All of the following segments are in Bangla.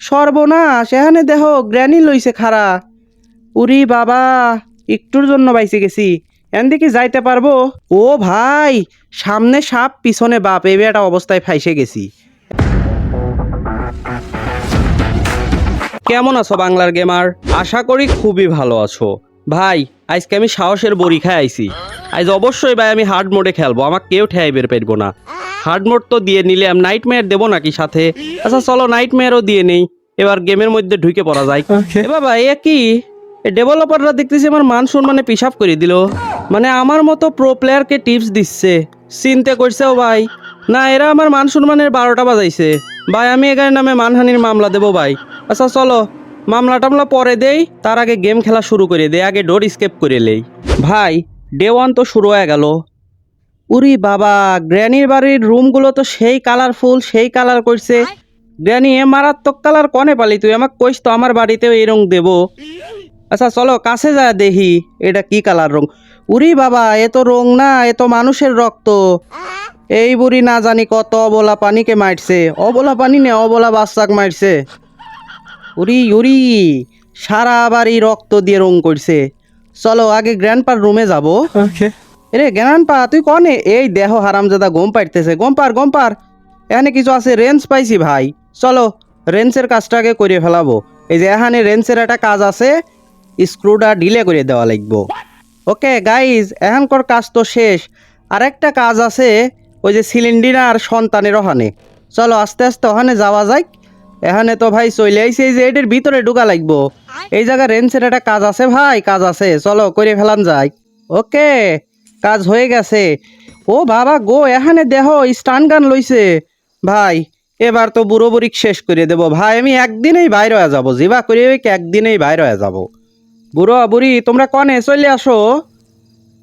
সর্বনাশ, এখানে দেহ গ্র্যানি লইছে খারা উরি বাবা, একটুর জন্য বাইসে গেছি। এন দেখি যাইতে পারব? ও ভাই, সামনে সাপ, পিছনে বাপ এ বেটা অবস্থায় ফাইসে গেছি। কেমন আছো বাংলার গেমার আশা করি খুবই ভালো আছো। ভাই আজকে আমি সাহসের বড়ি খাই আইছি। আজ অবশ্যই ভাই আমি হার্ড মোডে খেলব আমাকে কেউ ঠেয়াই বের পারব না। হার্ড মোড তো দিয়ে নিলে আমি নাইট মেয়ার দেবো নাকি সাথে? আচ্ছা চলো নাইট মেয়ারও দিয়ে নেই। এবার গেমের মধ্যে ঢুকে পড়া যায় এ বাবা এ কি? ডেভেলপাররা দেখতেছি আমার মান সম্মানে পিসাব করে দিল। মানে আমার মতো প্রো প্লেয়ারকে টিপস দিচ্ছে। চিনতে করছেও ভাই। না এরা আমার মান সম্মানের বারোটা বাজাইছে। ভাই আমি এখানে নামে মানহানির মামলা দেবো ভাই। আচ্ছা চলো। মামলা টামলা পরে দেই, তার আগে গেম খেলা শুরু করে দেই, আগে ডোর স্কেপ করে লেই। ভাই ডে ওয়ান তো শুরু হয়ে গেল। উরি বাবা গ্র্যানির বাড়ির রুমগুলো তো সেই কালারফুল সেই কালার করছে। গ্র্যানি এ মারাত্মক কালার কনে পালি তুই? আমাকে কইস তো, আমার বাড়িতেও এই রং দেবো। আচ্ছা চলো, কাছে যা দেখি, এটা কি কালার রং উরি বাবা, এ তো রং না, এ তো মানুষের রক্ত। এই বুড়ি না জানি কত অবলা পানিকে মারছে। অবলা পানি নে, অবলা বাচ্চাক মারছে। উরি উরি সারা বাড়ি রক্ত দিয়ে রং করছে। চলো আগে গ্র্যান্ডপার রুমে যাব। Okay. এরে জ্ঞান পা তুই কনে? এই দেহ হারামজাদা গম পাইতেছে গম পার গম পার এখানে কিছু আছে রেঞ্জ পাইছি ভাই। চলো রেঞ্জের কাজটাকে করে ফেলাবো। এই যে এখানে রেঞ্জের একটা কাজ আছে। স্ক্রুটা ডিলে করে দেওয়া লাগবো। ওকে গাইজ এখানকার কাজ তো শেষ। আর একটা কাজ আছে ওই যে সিলিন্ডার সন্তানের ওখানে। চলো আস্তে আস্তে ওখানে যাওয়া যাক। এখানে তো ভাই চলে আইছে, এই যে এটার ভিতরে ঢুকা লাগবো। এই জায়গায় রেঞ্জের একটা কাজ আছে ভাই, কাজ আছে। চলো, করে ফেলান যাই। ওকে, কাজ হয়ে গেছে। ও বাবা গো, এখানে দেহ স্টান গান লইছে। ভাই, এবার তো বুড়ো বুড়িক শেষ করে দেবো। ভাই, আমি একদিনেই বাইর হয়ে যাব, জিবা করে একদিনেই বাইর হয়ে যাব। বুড়ো বুড়ি, তোমরা কনে? চলে আসো।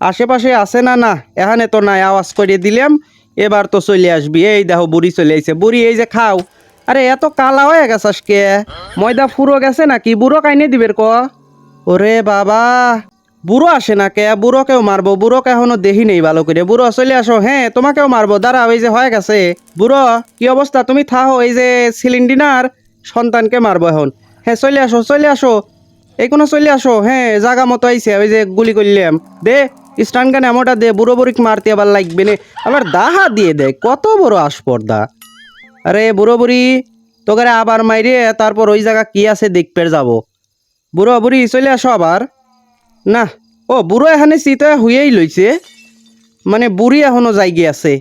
আশেপাশে আছে না? না, এখানে তো নাই, আওয়াজ করে দিলাম। এবার তো চলে আসবি। এই দেখো, বুড়ি চলে আইছে। বুড়ি, এই যে খাও। আরে, এত কালা হয়ে গেছাস কে? ময়দা ফুরো গেছে নাকি? বুড়ো কাইনে দিবের ক? ওরে বাবা, বুড়ো আসে না কে? বুড়োকেও মারবো, বুড়োকে এখনও দেখি নেই ভালো করে। বুড়ো, চলে আসো। হ্যাঁ তোমাকেও মারবো। দাঁড়াও, এই যে হয়ে গেছে। বুড়ো, কি অবস্থা? তুমি থাহো এই যে সিলিন্ডিনার সন্তানকে মারবো এখন। হ্যাঁ চলে আসো চলে আসো। এই কোনো চলে আসো। হ্যাঁ জাগা মতো আইছে, ওই যে গুলি করলাম। দে, স্টান গান এমনটা দে, বুড়ো বুড়িক মারতে আবার লাগবে না। আবার দাহা দিয়ে দেয় কত বড় আসপর্দা। আরে বুড়ো বুড়ি তোকে আবার মাইরে তারপর ওই জায়গা কি আছে দেখতে যাব। বুড়ো বুড়ি, চলে আসো আবার। না, ও বুড়ো এখানে চিতা হইয়াই লইছে। মানে বুড়ি এখনও যাইগে আছে।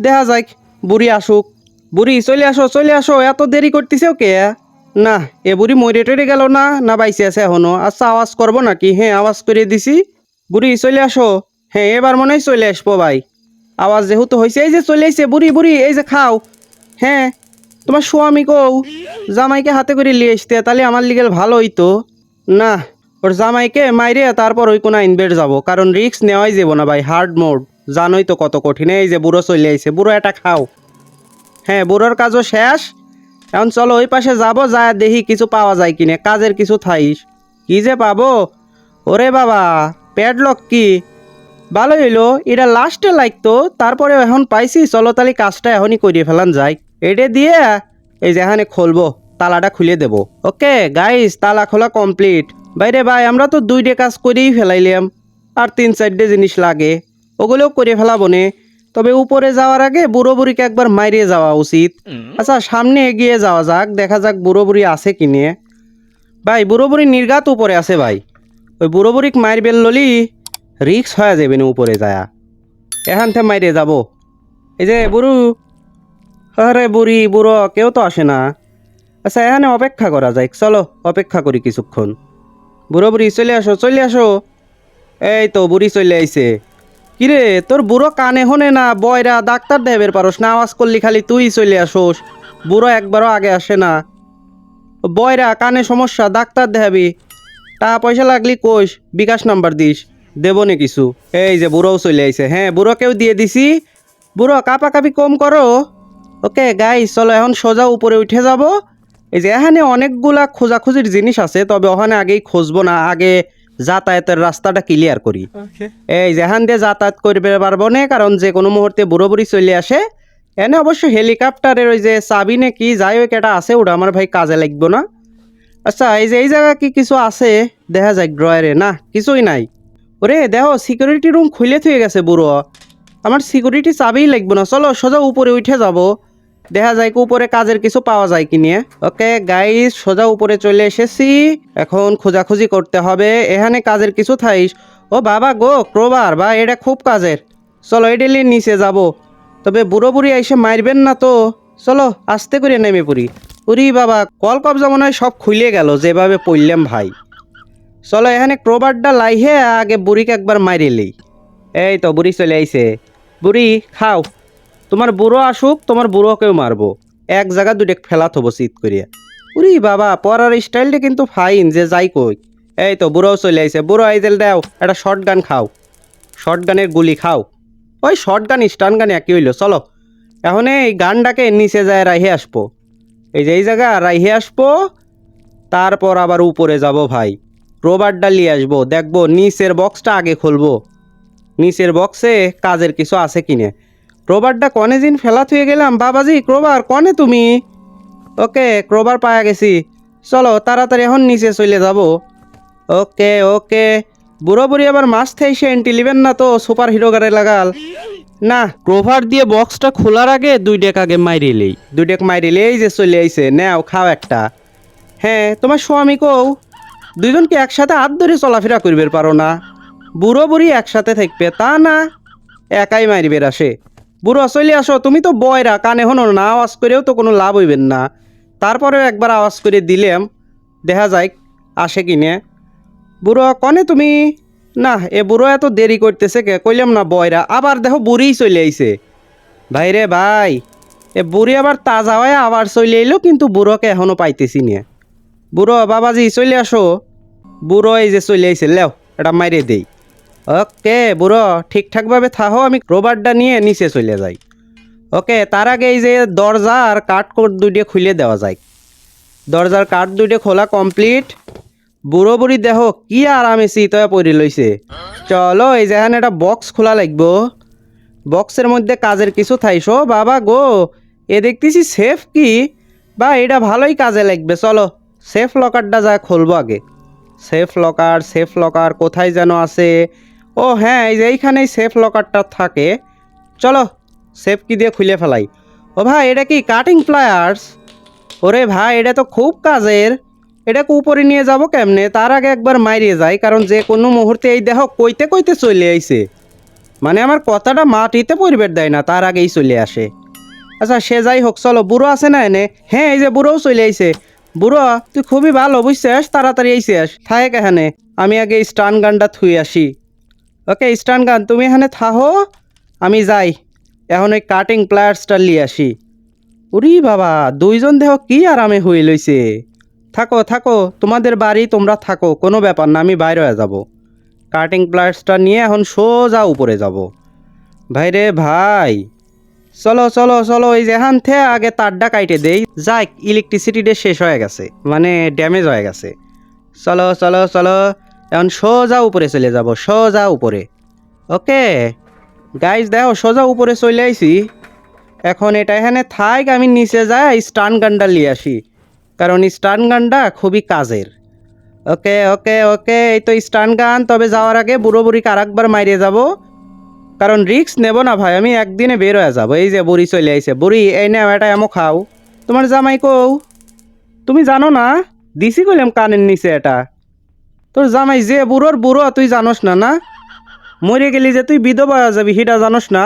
দেখা যাক, বুড়ি আসুক। বুড়ি, চলে আসো চলে আসো, এত দেরি করতেছে কে না, এ বুড়ি মরে টরে গেল না না বাইসে আছে এখনও। আচ্ছা আওয়াজ করব নাকি? হ্যাঁ আওয়াজ করে দিছি। বুড়ি, চলে আসো। হ্যাঁ এবার মনে হয় চলে আসব ভাই। আওয়াজ যেহেতু হয়েছে এই যে চলে আইছে, বুড়ি বুড়ি, এই যে খাও। হ্যাঁ তোমার স্বামী কও, জামাইকে হাতে করে নিয়ে আসতে, তাহলে আমার লিগেল ভালো হইতো। না, ওর জামাইকে মাইরে তারপর ওই কোনো ইনবেট যাব, কারণ রিক্স নেওয়াই যাব না ভাই হার্ড মোড জানোই তো কত কঠিন, এই যে বুড়ো চলে আইছে, বুড়ো এটা খাও। হ্যাঁ বুড়োর কাজও শেষ। এখন চলো ওই পাশে যাব, যা দেখি কিছু পাওয়া যায় কিনে, কাজের কিছু থাইস কি যে পাবো? ওরে বাবা প্যাডলক কি? ভালো হইল, এটা লাস্টে লাগতো তারপরে এখন পাইছি, চলো তাহলে কাজটা এখনই করিয়ে ফেলান যাই। এটা দিয়ে এই যে এখানে খুলবো তালাটা খুলে দেব। ওকে গাইস তালা খোলা কমপ্লিট বাইরে ভাই আমরা তো দুইটে কাজ করেই ফেলাইলাম। আর তিন চারটে জিনিস লাগে। ওগুলোও করে ফেলাবো নে। তবে উপরে যাওয়ার আগে বুড়ো বুড়িকে একবার মাইরে যাওয়া উচিত। আচ্ছা সামনে এগিয়ে যাওয়া যাক দেখা যাক বুড়ো বুড়ি আছে কিনে ভাই বুড়ো বুড়ি নির্গাত উপরে আছে ভাই। ওই বুড়ো বুড়িক মাইর বেল ললি রিক্স হয়ে যাবে না উপরে যায়া। এখান থেকে মাইরে যাব। এই যে বুড়ু আরে বুড়ি, বুড়ো, কেউ তো আসে না। আচ্ছা এখানে অপেক্ষা করা যায় চলো, অপেক্ষা করি কিছুক্ষণ। বুড়ো বুড়ি, চলে আসো চলে আসো। এই তো, বুড়ি চলে আইছে। কিরে, তোর বুড়ো কানে হনে না, বয়রা ডাক্তার দেবের পারোস না, আওয়াজ করলি খালি তুই চলে আসোস। বুড়ো একবারও আগে আসে না। বয়রা, কানে সমস্যা, ডাক্তার দেখাবি। তা পয়সা লাগলি কোষ বিকাশ নাম্বার দিস। দেবো নে কিছু। এই যে, বুড়োও চলে আইছে। হ্যাঁ বুড়োকেও দিয়ে দিছি। বুড়ো কাপি কম করো। ওকে গাই চলো এখন সোজা উপরে উঠে যাব। এই যে এখানে অনেকগুলা খোঁজাখুঁজির জিনিস আছে তবে ওখানে আগেই খুঁজবো না আগে যাতায়াতের রাস্তাটা ক্লিয়ার করি. এই যেখান দিয়ে যাতায়াত করবে পারব না কারণ যে কোনো মুহূর্তে বুড়ো বুড়ি চলে আসে। এনে অবশ্য হেলিকপ্টারের ওই যে চাবি নে কি যাই হোক এটা আছে ওটা আমার ভাই কাজে লাগবো না। আচ্ছা এই যে এই জায়গা কি কিছু আছে? দেখা যায় ড্রয়ারে না কিছুই নাই। ওরে দেখো সিকিউরিটি রুম খুলে থুয়ে গেছে বুড়ো। আমার সিকিউরিটি চাবিই লাগবে না। চলো সোজা উপরে উঠে যাব। দেখা যায় কি উপরে কাজের কিছু পাওয়া যায় কি নিয়ে? ওকে গাইস সোজা উপরে চলে এসেছি। এখন খোঁজাখুঁজি করতে হবে। এখানে কাজের কিছু থাইস ও বাবা গো, ক্রোবার বা এটা খুব কাজের। চলো এডেলি নিচে যাব। তবে বুড়ো বুড়ি এসে মারবেন না তো। চলো, আস্তে করে নেমে পড়ি। উরি বাবা, কল কবজা মনে হয় সব খুলে গেল, যেভাবে পড়লাম ভাই। চলো, এখানে ক্রোবারটা লাইহে, আগে বুড়িকে একবার মারিলেই এই তো, বুড়ি চলে আইছে। বুড়ি, খাও। তোমার বুড়ো আসুক, তোমার বুড়োকেও মারবো। এক জায়গা দুটেক ফেলা থবো শীত করিয়া। উরি বাবা, পরার স্টাইলটা কিন্তু ফাইন যে যাই কই। এই তো বুড়োও চলে আইছে। বুড়ো আইজেল দাও, একটা শর্ট গান খাও। শর্ট গানের গুলি খাও। ওই শর্ট গান স্টান গান একই হইল। চলো। এখন এই গানটাকে নিচে যায় রাইহে আসব। এই যে এই জায়গা, রাইহে আসব। তারপর আবার উপরে যাব ভাই। রোবার নিয়ে আসব। দেখব নিচের বক্সটা আগে খুলবো। নিচের বক্সে কাজের কিছু আছে কিনে। ক্রোবারটা কনে দিন ফেলা থুয়ে গেলাম, বাবাজি ক্রোবার কনে তুমি? ওকে ক্রোবার পায়া গেছি। চলো, তাড়াতাড়ি এখন নিচে চলে যাব। ওকে ওকে। বুড়ো বুড়ি আবার মাছ থেকে এন্টি লিবেন না তো সুপার হিরো গাড়ি লাগাল। না ক্রোভার দিয়ে বক্সটা খোলার আগে দুই ডেক আগে মাইরিলেই দুই ডেক মাইরিলে এই যে চলে আইছে। নেও, খাও একটা। হ্যাঁ তোমার স্বামী কও? দুইজনকে একসাথে হাত ধরে চলাফেরা করবে পারো না? বুড়ো বুড়ি একসাথে থাকবে, তা না? একাই মারিবে আসে বুড়ো চলে আসো, তুমি তো বয়রা, কানে হনো না, আওয়াজ করেও তো কোনো লাভ হইবেন না। তারপরেও একবার আওয়াজ করে দিলাম, দেখা যায় আসে কিনে বুড়ো, কনে তুমি? না, এ বুড়ো এত দেরি করতেছে কে? কইলাম না বয়রা, আবার দেখো বুড়িই চলে আইছে। ভাই রে ভাই, এ বুড়ি আবার তাজা হয়ে আবার চলে এলো কিন্তু বুড়োকে এখনও পাইতেছি নিয়ে বুড়ো, বাবাজি চলে আসো। বুড়ো এই যে চলে আইছে, লেও, এটা মাইরে দেই। ওকে, বুড়ো, ঠিকঠাকভাবে থাকো আমি রোবারটা নিয়ে নিচে চলে যাই। ওকে, তার আগে এই যে দরজা আর কাঠ কোট দুইটা খুলে দেওয়া যায়। দরজার কাঠ দুইটা খোলা কমপ্লিট। বুড়ো বুড়ি দেহ কি আরামে শীতয়ে পরি লইছে চলো, এই যে এখানে একটা বক্স খোলা লাগবো। বক্সের মধ্যে কাজের কিছু থাইছো বাবা গো, এ দেখতেছি সেফ কি? বা, এটা ভালোই কাজে লাগবে। চলো সেফ লকারটা যা খুলবো আগে। সেফ লকার সেফ লকার কোথায় যেন আছে? ও হ্যাঁ এই যে এইখানেই সেফ লকারটা থাকে। চলো সেফ কি দিয়ে খুলে ফেলাই। ও ভাই, এটা কি কাটিং প্লায়ার্স ওরে ভাই, এটা তো খুব কাজের। এটাকে উপরে নিয়ে যাব কেমনে? তার আগে একবার মাইরিয়ে যাই, কারণ যে কোনো মুহূর্তে এই দেহ কইতে কইতে চলে আইছে। মানে আমার কথাটা মাটিতে পরিবেশ দেয় না, তার আগেই চলে আসে। আচ্ছা সে যাই হোক, চলো, বুড়ো আছে না এনে? হ্যাঁ এই যে বুড়োও চলে আইছে। বুড়ো, তুই খুবই ভালো, বুঝছিস? তাড়াতাড়ি আইসিস থাক এখানে, আমি আগে স্টান গানটা থুই আসি। ওকে স্টান গান, তুমি এখানে থাহো, আমি যাই। এখন ওই কাটিং প্লায়ার্সটা নিয়ে আসি। উরি বাবা, দুইজন দেহ কি আরামে হয়ে লইছে থাকো থাকো, তোমাদের বাড়ি তোমরা থাকো, কোনো ব্যাপার না, আমি বাইরে হয়ে যাব। কাটিং প্লায়ার্সটা নিয়ে এখন সোজা উপরে যাব। ভাই রে ভাই, চলো চলো চলো, এই যে এখান থেকে আগে তারটা কাইটে দেই। যাক ইলেকট্রিসিটিটা শেষ হয়ে গেছে মানে ড্যামেজ হয়ে গেছে। চলো চলো চলো এখন সোজা উপরে চলে যাব, সোজা উপরে। ওকে? গাইজ দেখো, সোজা উপরে চলে আইছি। এখন এটা এখানে থাক, আমি নিচে যাই স্টান গানটা নিয়ে আসি। কারণ স্টান গানটা খুবই কাজের। ওকে ওকে ওকে, এই তো স্টান গান তবে যাওয়ার আগে বুড়ো বুড়িকে আর একবার মাইরে যাব। কারণ রিক্স নেব না ভাই, আমি একদিনে বের হয়ে যাব। এই যে বুড়ি চলে আইছে। বুড়ি, এই নাও এটা এমন খাও। তোমার জামাই কও? তুমি জানো না? দিছি কইলাম কানের নিচে এটা। তোর জামাই যে বুড়োর বুড়ো, তুই জানোস না না? মরে গেলি যে তুই বিধবা যাবি, সেটা জানোস না?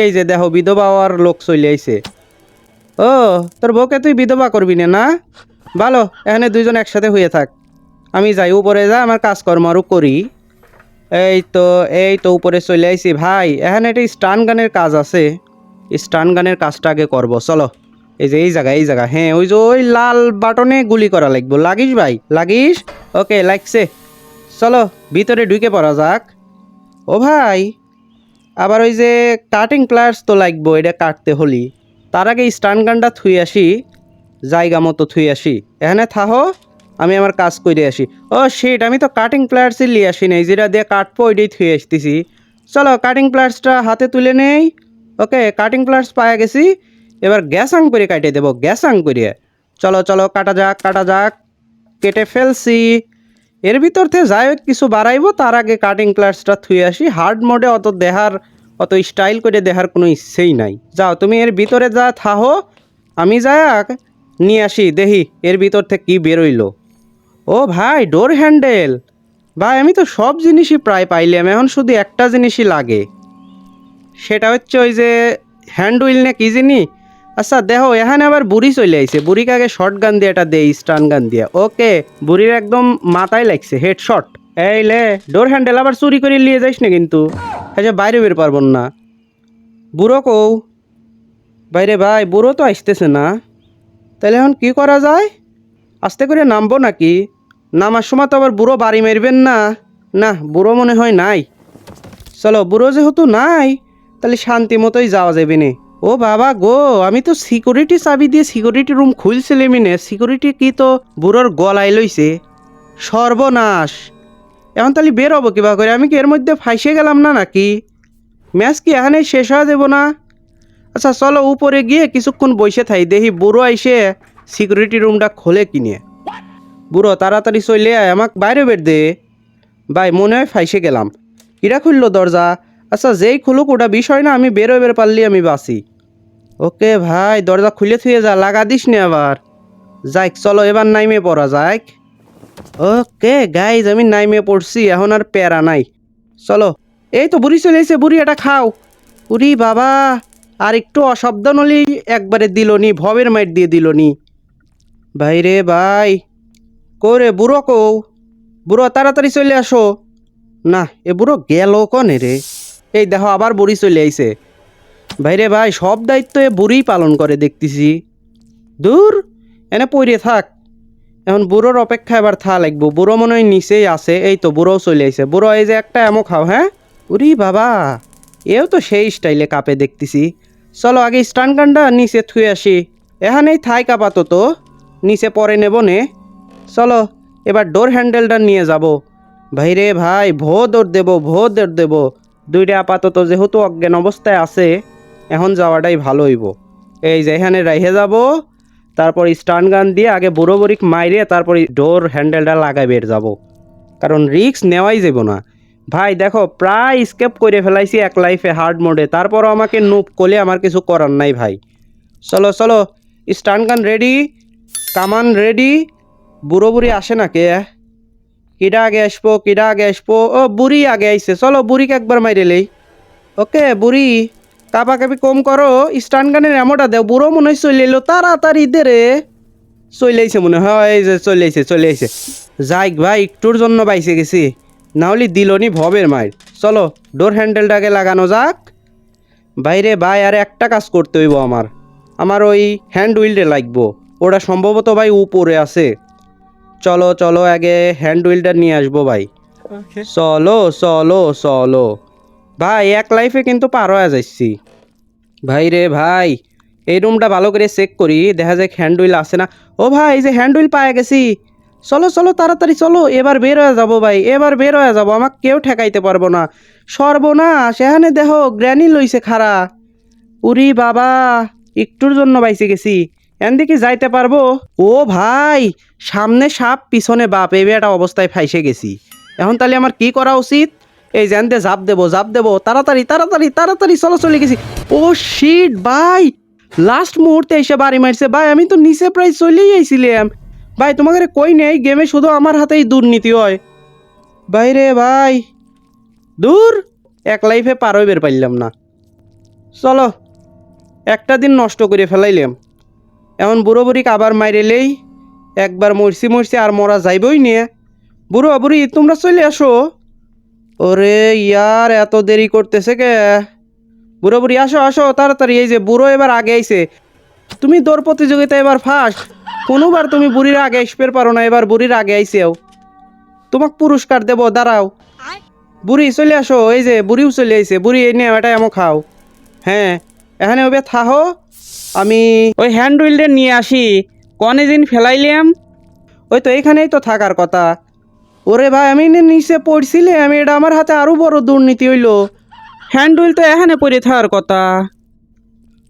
এই যে দেখো, বিধবা হওয়ার লোক চলে আইছে। ও, তোর বউকে তুই বিধবা করবি না না? ভালো, এখানে দুইজন একসাথে হয়ে থাক। আমি যাই, উপরে যা, আমার কাজকর্ম আরও করি। এই তো এই তো উপরে চলে আইছি। ভাই, এখানে একটা স্টান গানের কাজ আছে। স্টান গানের কাজটা আগে করব, চলো। এই যে, এই জায়গা এই জায়গা হ্যাঁ ওই যে ওই লাল বাটনে গুলি করা লাগবে। লাগিস ভাই, লাগিস। ওকে, লাগছে। চলো, ভিতরে ঢুকে পড়া যাক। ও ভাই, আবার ওই যে কাটিং প্লায়ার্স তো লাগবো, এটা কাটতে হলি। তার আগে স্টান গানটা থুই আসি, জায়গা মতো থুই আসি। এখানে থাহো, আমি আমার কাজ করে আসি। ও শিট আমি তো কাটিং প্লায়ার্সই নিয়ে আসি নাই, যেটা দিয়ে কাটবো, ওইটাই থুই আসতেছি। চলো কাটিং প্লায়ার্সটা হাতে তুলে নেই। ওকে কাটিং প্লায়ার্স পাওয়া গেছি। এবার গ্যাস আং করে কাটে দেবো, গ্যাস আং করে। চলো চলো, কাটা যাক কাটা যাক, কেটে ফেলছি। এর ভিতর থেকে যাই কিছু বাড়াইবো, তার আগে কাটিং ক্লাসটা থুয়ে আসি। হার্ড মোডে অত দেহার অত স্টাইল করে দেহার কোনো ইচ্ছেই নাই। যাও, তুমি এর ভিতরে যা থাহো, আমি যাক নিয়ে আসি। দেখি, এর ভিতর থেকে কি বেরোইলো। ও ভাই ডোর হ্যান্ডেল ভাই, আমি তো সব জিনিসই প্রায় পাইলাম, এখন শুধু একটা জিনিসই লাগে। সেটা হচ্ছে ওই যে হ্যান্ড উইল না কি জিনি? আচ্ছা দেখো, এখানে আবার বুড়ি চলে আইছে। বুড়িকে আগে শর্ট গান দিয়ে এটা দেই স্টান গান দিয়ে। ওকে বুড়ির একদম মাথায় লাগছে হেড শট এই লে ডোর হ্যান্ডেল আবার চুরি করে নিয়ে যাইস না কিন্তু। আচ্ছা বাইরে বের পারব না। বুড়ো কৌ বাইরে ভাই, বুড়ো তো আসতেছে না। তাহলে এখন কি করা যায়? আস্তে করে নামবো নাকি? নামার সময় তো আবার বুড়ো বাড়ি মারবেন না। না, বুড়ো মনে হয় নাই। চলো, বুড়ো যেহেতু নাই, তাহলে শান্তি মতোই যাওয়া যাবে নে। ও বাবা গো, আমি তো সিকিউরিটি চাবি দিয়ে সিকিউরিটি রুম খুলছিলাম নে। সিকিউরিটি কি তো বুড়োর গলায় লইছে। সর্বনাশ। এখন তাহলে বের হব কিবা করে? আমি কি এর মধ্যে ফাইসে গেলাম না নাকি? ম্যাচ কি এখানেই শেষ হয়ে যাব না? আচ্ছা চলো উপরে গিয়ে কিছুক্ষণ বসে থাই, দেখি বুড়ো আইসে সিকিউরিটি রুমটা খোলে কিনে বুড়ো, তাড়াতাড়ি চলে আয়, আমাকে বাইরে বের দে। ভাই, মনে হয় ফাইসে গেলাম। কিরা খুললো দরজা? আচ্ছা যেই খুলুক ওটা বিষয় না, আমি বেরো বের পারলি আমি বাসি ওকে ভাই, দরজা খুলে থুয়ে যা, লাগা দিস নি আবার। যাইক, চলো, এবার নাইমে পড়া যাইক। ওকে গাইজ আমি নাইমে পড়ছি, এখন আর প্যারা নাই। চলো, এই তো বুড়ি চলে এসে বুড়ি, এটা খাও। উরি বাবা, আর একটু অশব্দ হলেই একবারে দিল নি ভবের মাইট দিয়ে দিল নি ভাই রে ভাই করে বুড়ো কৌ বুড়ো, তাড়াতাড়ি চলে আসো। না, এ বুড়ো গেল কনে রে? এই দেখো আবার বুড়ি চলে আইছে। ভাই রে ভাই, সব দায়িত্ব এ বুড়ি পালন করে দেখতেছি। দূর, এনে পড়ে থাক। এখন বুড়োর অপেক্ষা এবার থা লাগবো। বুড়ো মনে হয় নিচেই আছে, এই তো বুড়োও চলে আইছে। বুড়ো, এই যে একটা এমো খাও হ্যাঁ? উরি বাবা, এও তো সেই স্টাইলে কাপে দেখতেছি। চলো আগে স্টান গানটা নিচে থুয়ে আসি। এখানেই থাই কাপাতো তো নিচে পরে নেব নে। চলো, এবার ডোর হ্যান্ডেলটা নিয়ে যাব। ভাইরে ভাই, ভো দৌড় দেবো, ভো দৌড় দেবো। দুইটা আপাতত যেহেতু অজ্ঞান অবস্থায় আছে, এখন যাওয়াটাই ভালো হইব। এই যে এখানে রাইহে যাব, তারপর স্টান গান দিয়ে আগে বুড়ো বুড়িক মাইরে তারপর ডোর হ্যান্ডেলটা লাগাই বের যাব। কারণ রিক্স নেওয়াই যাব না। ভাই, দেখো, প্রায় স্কেপ করে ফেলাইছি এক লাইফে হার্ড মোডে তারপরও আমাকে নুপ কোলে আমার কিছু করার নাই ভাই। চলো চলো স্টান গান রেডি কামান রেডি বুড়ো বুড়ি আসে না কে কিডা আগে আসব, কিডা আগে আসব। ও, বুড়ি আগে আইছে। চলো বুড়িকে একবার মাইরেলেই ওকে, বুড়ি কাপা কাপি কম করো। স্টান গানের এমনটা দেও। বুড়ো মনে হয় চলে এলো। তাড়াতাড়ি দে রে। চলে আইছে মনে হয়, এই যে চলে আইছে চলে আইছে। যাইক ভাই, একটুর জন্য বাইসে গেছি। না হলে দিলনি ভবের মায়ের চলো ডোর হ্যান্ডেলটাকে লাগানো যাক। বাইরে ভাই, আর একটা কাজ করতে হইব আমার। আমার ওই হ্যান্ড হুইলটা লাগবো। ওটা সম্ভবত ভাই উপরে আছে। চলো চলো আগে হ্যান্ড হুইলটা নিয়ে আসব ভাই। চলো চলো চলো। ভাই এক লাইফে কিন্তু পার হয়ে যাচ্ছি। ভাই রে ভাই এই রুমটা ভালো করে চেক করি দেখা যায় হ্যান্ড হুইল আছে না। ও ভাই এই যে হ্যান্ড হুইল পায়ে গেছি। চলো চলো তাড়াতাড়ি চলো এবার বের হয়ে যাব ভাই এবার বের হয়ে যাব আমাকে কেউ ঠেকাইতে পারব না। সর্বনাশ এখানে দেখো গ্র্যানি লইছে খারা উরি বাবা একটুর জন্য বাইসে গেছি। এন দিকে যাইতে পারব? ও ভাই, সামনে সাপ, পিছনে বাপ, এই একটা অবস্থায় ফাইসে গেছি। এখন তাহলে আমার কি করা উচিত? এই জানতে জাপ দেবো জাপ দেবো। তাড়াতাড়ি তাড়াতাড়ি তাড়াতাড়ি, চলো, চলে গেছি। ও শিট ভাই! লাস্ট মুহূর্তে এসে বাড়ি মারছে। ভাই, আমি তো নিচে প্রায় চলেই আইছিলাম। ভাই তোমাকে কই নেই? গেমে শুধু আমার হাতেই দুর্নীতি হয়। ভাই রে ভাই! দূর! এক লাইফে পার বের পাইলাম না। চলো, একটা দিন নষ্ট করে ফেলাইলাম। এমন বুড়ো বুড়ি আবার মাইরেলেই একবার মরছি মরছি আর মরা যাইবই নিয়ে বুড়ো বুড়ি, তোমরা চলে আসো। ওরে ইয়ার, এত দেরি করতেছে কে? বুড়ো বুড়ি, আসো আসো, তাড়াতাড়ি, এই যে বুড়ো এবার আগে আইছে। তুমি দৌড় প্রতিযোগিতা এবার ফার্স্ট। কোনোবার তুমি বুড়ির আগে আসবে পারো না, এবার বুড়ির আগে আইসেও। তোমাক পুরস্কার দেবো, দাঁড়াও। বুড়ি, চলে আসো, এই যে বুড়িও চলে আইছে। বুড়ি, এই নিয়ে এটা এমন খাও। হ্যাঁ এখানে ওবে থাহো। আমি ওই হ্যান্ড হুইলটা নিয়ে আসি, কনে দিন ফেলাইলাম। ওই তো এখানেই তো থাকার কথা। ওরে ভাই, আমি নিচে পড়ছিলে আমি এটা আমার হাতে আরও বড় দুর্নীতি হইল। হ্যান্ড হুইল তো এখানে পড়ে থাকার কথা।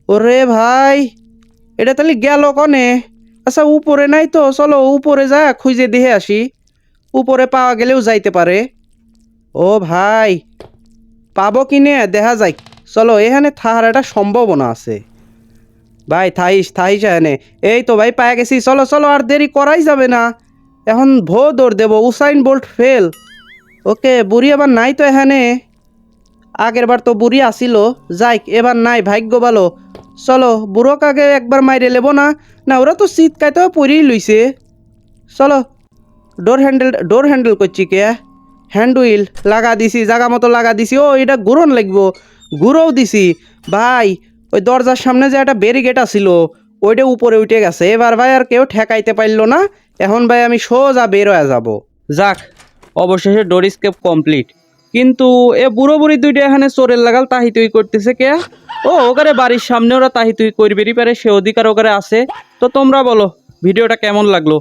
ওরে ভাই, এটা তাহলে গেল কনে? আচ্ছা উপরে নাই তো, চলো উপরে যা, খুঁজে দেখে আসি। উপরে পাওয়া গেলেও যাইতে পারে। ও ভাই, পাবো কিনে দেখা যাক। চলো, এখানে থাকার একটা সম্ভাবনা আছে। ভাই থাইস থাইস এখানে। এই তো ভাই, পায়ে গেছি। চলো চলো, আর দেরি করাই যাবে না। এখন ভো দৌড় দেবো। উসাইন বোল্ট ফেল ওকে, বুড়ি আবার নাই তো এখানে। আগের বার তো বুড়ি আসিল। যাইক, এবার নাই, ভাগ্য ভালো। চলো, বুড়োক আগে একবার মাইরে লেবো না। না, ওরা তো শীতকাইতেও পরেই লইছে। চলো ডোর হ্যান্ডেল ডোর হ্যান্ডেল করছি কে? হ্যান্ড উইল লাগা দিছি, জাগা মতো লাগা দিছি। ও, এটা ঘুরন লাগবো। ঘুরোও দিছি। ভাই ওই দরজার সামনে যে একটা ব্যারিকেড আছিল, ওইটা উপরে উঠে গেছে। এবার ভাই আর কেউ ঠেকাইতে পারল না। এখন ভাই আমি সোজা বের হয়ে যাব। যাক, অবশেষে ডোর স্কেপ কমপ্লিট কিন্তু এ বুড়ো বুড়ি দুইটা এখানে চোরের লাগাল তাহি তুই করতেছে কে? ও, ওখানে বাড়ির সামনে ওরা তাহি তুই করবেরই পারে সে অধিকার ওখানে আছে। তো তোমরা বলো, ভিডিওটা কেমন লাগল?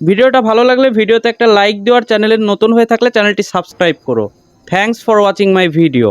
ভিডিওটা ভালো লাগলে ভিডিওতে একটা লাইক দেওয়ার আর চ্যানেলে নতুন হয়ে থাকলে চ্যানেলটি সাবস্ক্রাইব করো। Thanks for watching my video